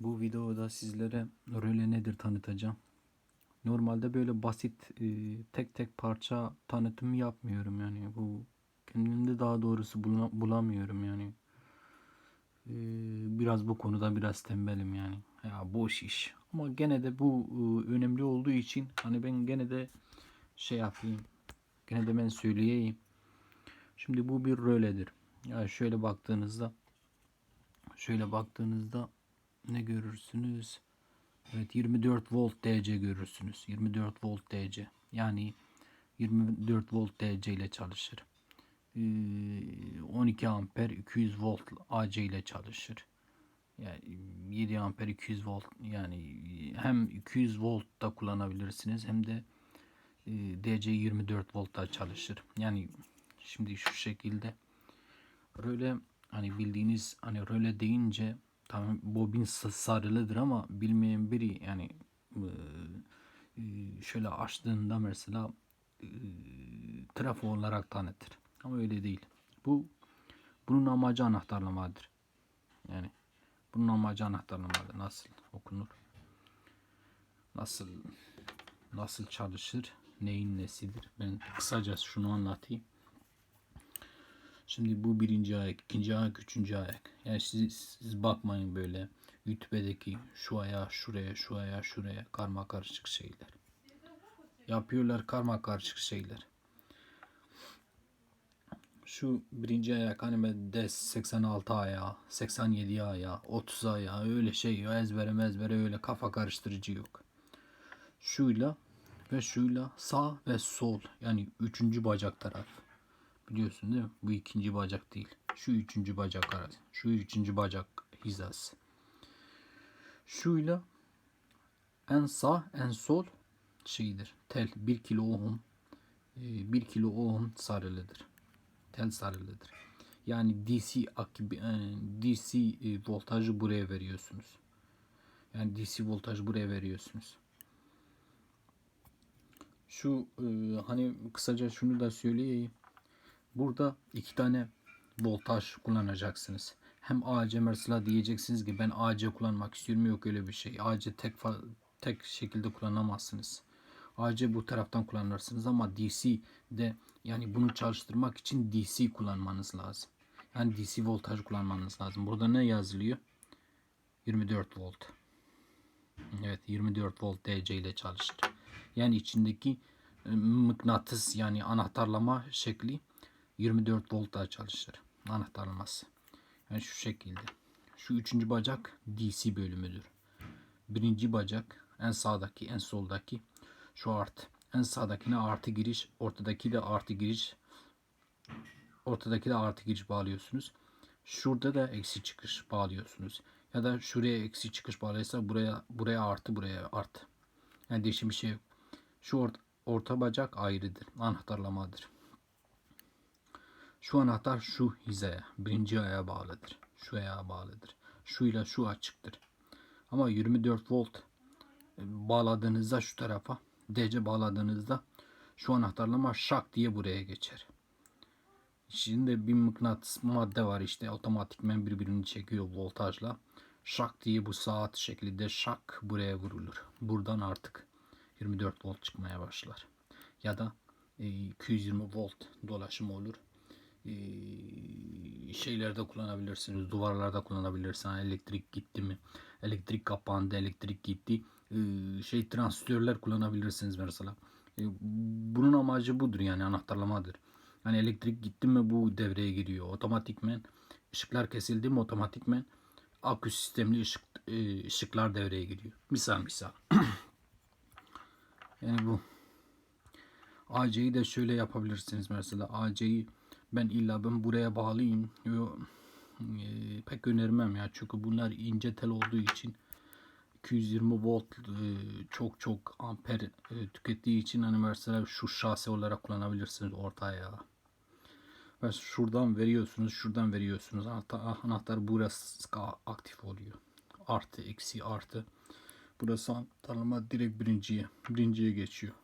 Bu videoda sizlere röle nedir tanıtacağım. Normalde böyle basit e, tek tek parça tanıtımı yapmıyorum yani bu kendimde daha doğrusu bula- bulamıyorum yani. E, biraz bu konuda biraz tembelim yani. Ya boş iş. Ama gene de bu e, önemli olduğu için hani ben gene de şey yapayım. Gene de ben söyleyeyim. Şimdi bu bir röledir. Ya şöyle baktığınızda şöyle baktığınızda ne görürsünüz? Evet 24 volt DC görürsünüz. 24 volt DC. Yani 24 volt DC ile çalışır. Ee, 12 amper 200 volt AC ile çalışır. Yani 7 amper 200 volt yani hem 200 volt da kullanabilirsiniz hem de e, DC 24 voltta çalışır. Yani şimdi şu şekilde röle hani bildiğiniz hani röle deyince tamam bobin sa- sarılıdır ama bilmeyen biri yani e, e, şöyle açtığında mesela e, trafo olarak tanıtır. Ama öyle değil. Bu bunun amacı anahtarlamadır. Yani bunun amacı anahtarlamadır. Nasıl okunur? Nasıl nasıl çalışır? Neyin nesidir? Ben kısaca şunu anlatayım. Şimdi bu birinci ayak, ikinci ayak, üçüncü ayak. Yani siz, siz bakmayın böyle YouTube'deki şu ayağı şuraya, şu ayağı şuraya karma karışık şeyler. Yapıyorlar karma karışık şeyler. Şu birinci ayak hani ben de 86 ayağı, 87 ayağı, 30 ayağı öyle şey. Ezbere mezbere öyle kafa karıştırıcı yok. Şuyla ve şuyla sağ ve sol yani üçüncü bacak taraf. Biliyorsun değil mi? Bu ikinci bacak değil. Şu üçüncü bacak arası. Şu üçüncü bacak hizası. Şuyla en sağ en sol şeydir. Tel 1 kilo ohm 1 kilo ohm sarılıdır. Tel sarılıdır. Yani DC e, DC e, voltajı buraya veriyorsunuz. Yani DC voltaj buraya veriyorsunuz. Şu e, hani kısaca şunu da söyleyeyim. Burada iki tane voltaj kullanacaksınız. Hem AC mesela diyeceksiniz ki ben AC kullanmak istiyorum. Yok öyle bir şey. AC tek tek şekilde kullanamazsınız. AC bu taraftan kullanırsınız ama DC de yani bunu çalıştırmak için DC kullanmanız lazım. Yani DC voltaj kullanmanız lazım. Burada ne yazılıyor? 24 volt. Evet 24 volt DC ile çalışır. Yani içindeki e, mıknatıs yani anahtarlama şekli 24 voltta çalışır. Anahtarlaması. Yani şu şekilde. Şu üçüncü bacak DC bölümüdür. Birinci bacak en sağdaki en soldaki şu artı. En sağdakine artı giriş, ortadaki de artı giriş. Ortadaki de artı giriş bağlıyorsunuz. Şurada da eksi çıkış bağlıyorsunuz. Ya da şuraya eksi çıkış bağlıysa buraya buraya artı buraya artı. Yani değişim bir şey yok. Şu orta, orta bacak ayrıdır. Anahtarlamadır. Şu anahtar şu hizaya, birinci ayağa bağlıdır. Şu ayağa bağlıdır. Şuyla şu açıktır. Ama 24 volt e, bağladığınızda şu tarafa, DC bağladığınızda şu anahtarlama şak diye buraya geçer. Şimdi bir mıknatıs madde var işte otomatikmen birbirini çekiyor voltajla. Şak diye bu saat şeklinde şak buraya vurulur. Buradan artık 24 volt çıkmaya başlar. Ya da e, 220 volt dolaşım olur. E, şeylerde kullanabilirsiniz. Duvarlarda kullanabilirsiniz. Elektrik gitti mi? Elektrik kapandı, elektrik gitti. E, şey transistörler kullanabilirsiniz mesela. E, bunun amacı budur yani anahtarlamadır. Yani elektrik gitti mi bu devreye giriyor. Otomatikmen ışıklar kesildi mi otomatikmen akü sistemli ışık, e, ışıklar devreye giriyor. Misal misal. yani bu. AC'yi de şöyle yapabilirsiniz mesela. AC'yi ben illa ben buraya bağlayayım. E, pek önermem ya. Çünkü bunlar ince tel olduğu için 220 volt e, çok çok amper e, tükettiği için hani mesela şu şase olarak kullanabilirsiniz orta ayağı. Ve şuradan veriyorsunuz, şuradan veriyorsunuz. Anahtar, anahtar burası aktif oluyor. Artı, eksi, artı. Burası anahtarlama direkt birinciye, birinciye geçiyor.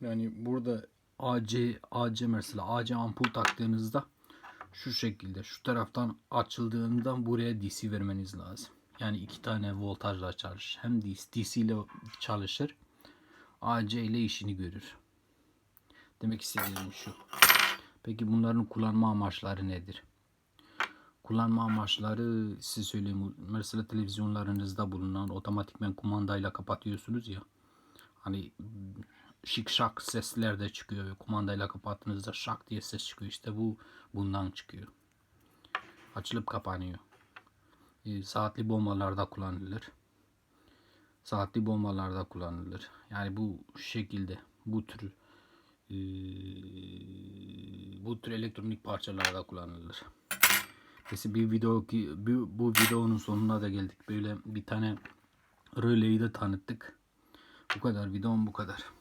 Yani burada AC AC mesela AC ampul taktığınızda şu şekilde şu taraftan açıldığında buraya DC vermeniz lazım. Yani iki tane voltajla çalışır. Hem DC ile çalışır. AC ile işini görür. Demek istediğim şu. Peki bunların kullanma amaçları nedir? Kullanma amaçları size söyleyeyim. Mesela televizyonlarınızda bulunan otomatikmen kumandayla kapatıyorsunuz ya. Hani şık şak sesler de çıkıyor kumandayla kapattığınızda şak diye ses çıkıyor. İşte bu bundan çıkıyor. Açılıp kapanıyor. E, saatli bombalarda kullanılır. Saatli bombalarda kullanılır. Yani bu şekilde bu tür e, bu tür elektronik parçalarda kullanılır. Neyse bir video ki bu, bu videonun sonuna da geldik. Böyle bir tane röleyi de tanıttık. Bu kadar videom bu kadar.